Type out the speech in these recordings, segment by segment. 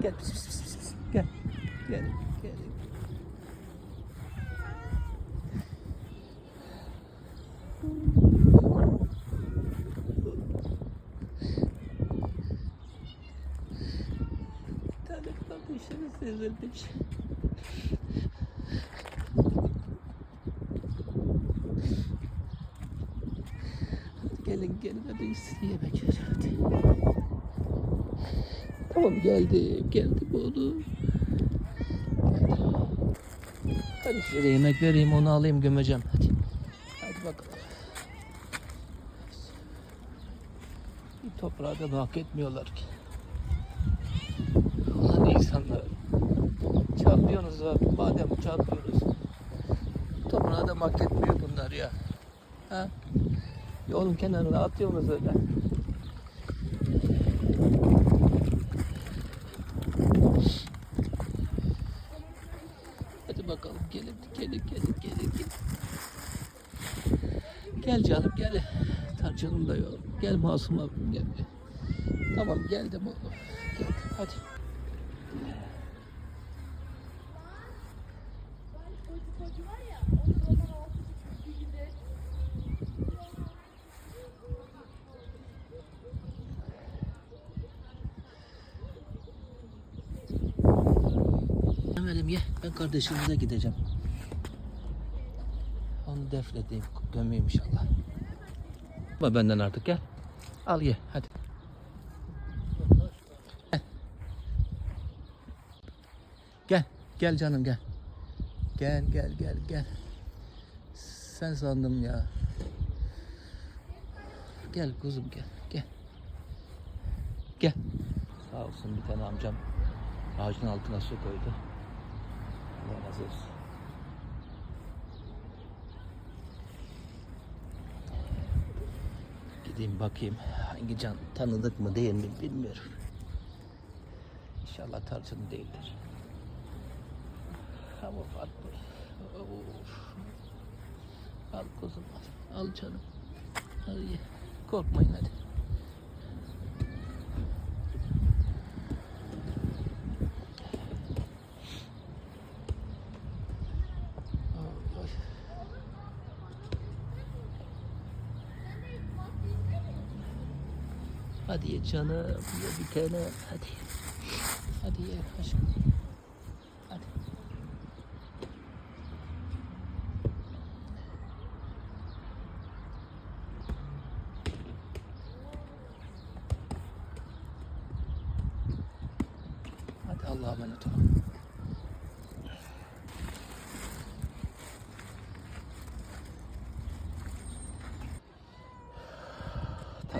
Gel. Pis, pis, pis, pis. Gel. Gel. Gel. Tane kardeşiniz ezilmiş. Gelin gelin hadi yemek ver hadi. Tamam geldim geldim oğlum. Hadi de yemek vereyim onu alayım gömeceğim hadi. Hadi bakalım. Bir toprağı da hak etmiyorlar ki. Ulan insanlar. Çarpıyorsunuz abi. Madem çarpıyoruz. Toprağı da hak etmiyor bunlar ya. Ha? Yolun kenarına atıyorsunuz öyle. Hadi bakalım gelin gelin gelin gelin gelin. Gel canım gel. Tarçınım da yok. Gel Masum abim gel. Tamam geldim oğlum. Gel hadi. Ye. Ben kardeşimize gideceğim. Onu defnedeyim, gömeyim inşallah. Ama benden artık gel. Al ye hadi. Gel. Gel. Gel canım gel. Gel gel gel gel. Sen sandım ya. Gel kuzum gel. Gel. Gel. Sağ olsun bir tane amcam ağacın altına su koydu. Allah razı olsun. Gideyim bakayım hangi can tanıdık mı değil mi bilmiyorum. İnşallah tarçın değildir. Ama farklı. Of. Al kuzum al. Al canım. Al ye. Korkmayın hadi. Hadi ye canım. Ye bir tane. Hadi. Hadi ye aşkım. Hadi. Hadi Allah'a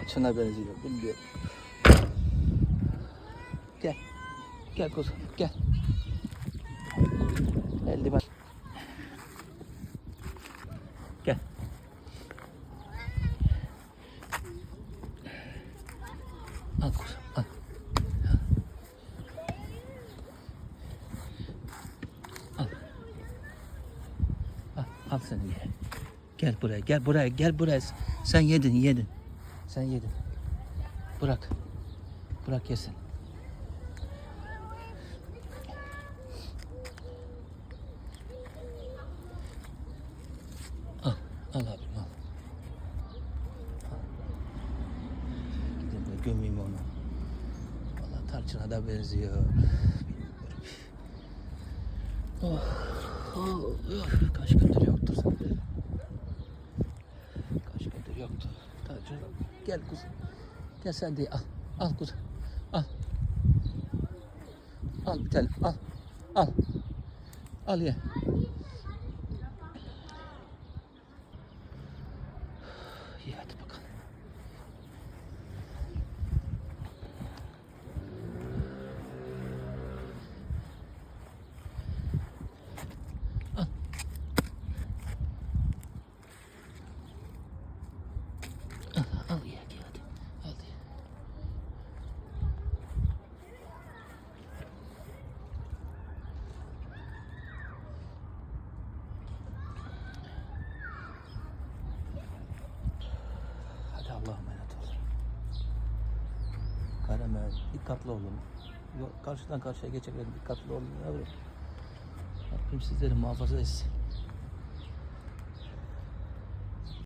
Tarçına benziyor bilmiyorum. Gel. Gel kuzum gel. Eldiven. Gel. Al kuzum al. Al. Al, al seni ye. Gel buraya, gel buraya, gel buraya. Sen yedin, yedin. Sen yedin. Bırak. Bırak yesin. Al, al abim al. Gidin de gömeyim onu. Valla tarçına da benziyor. Oh, oh, oh. Kaç gündür yoktur sende. Kaç gündür yoktu. Tarçın gel kuzum. Gel sen de al. Al kuzum. Al. Al bir tane al. Al. Al ye. İyi hadi bakalım. Al. Al, al ye hadi hadi. Al ye. Hadi Allah'a emanet olun. Karamel, dikkatli olun. Karşıdan karşıya geçerken dikkatli olun yavrum. Rabbim sizleri muhafaza etsin.